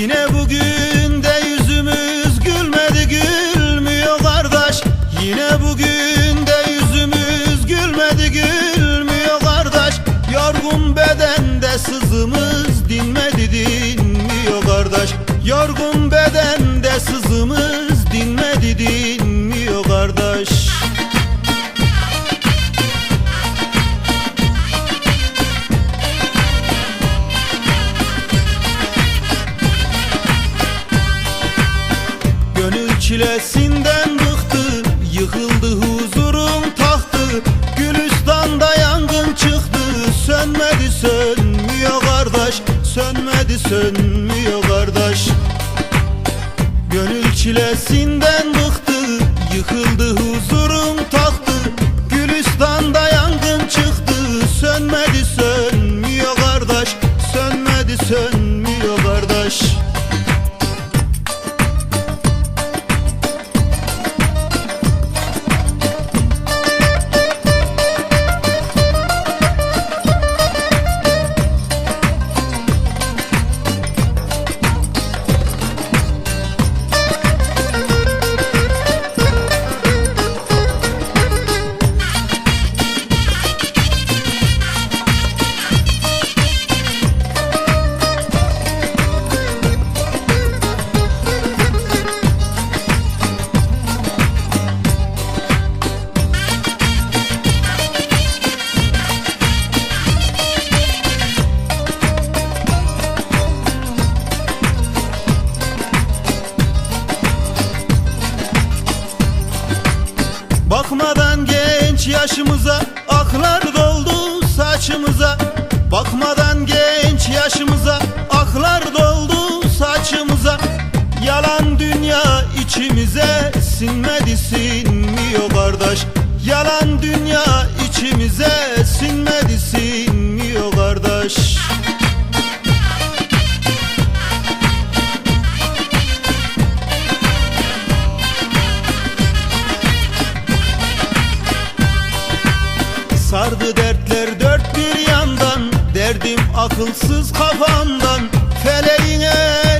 Yine bugün de yüzümüz gülmedi gülmüyor kardeş. Yine bugün de yüzümüz gülmedi gülmüyor kardeş. Yorgun bedende sızımız dinmedi dinmiyor kardeş. Yorgun bedende sızımız dinmedi dinmiyor kardeş. Çilesinden bıktı Yıkıldı huzurum tahtı. Gülistan'da yangın çıktı Sönmedi sönmüyor kardeş Sönmedi sönmüyor kardeş. Gönül çilesinden bıktı Yıkıldı huzurum tahtı yaşımıza Aklar doldu saçımıza. Bakmadan genç yaşımıza Aklar doldu saçımıza. Yalan dünya içimize Sinmedi sinmiyor kardeş. Yalan dünya içimize Sardı dertler dört bir yandan Derdim akılsız kafamdan Feleğin eli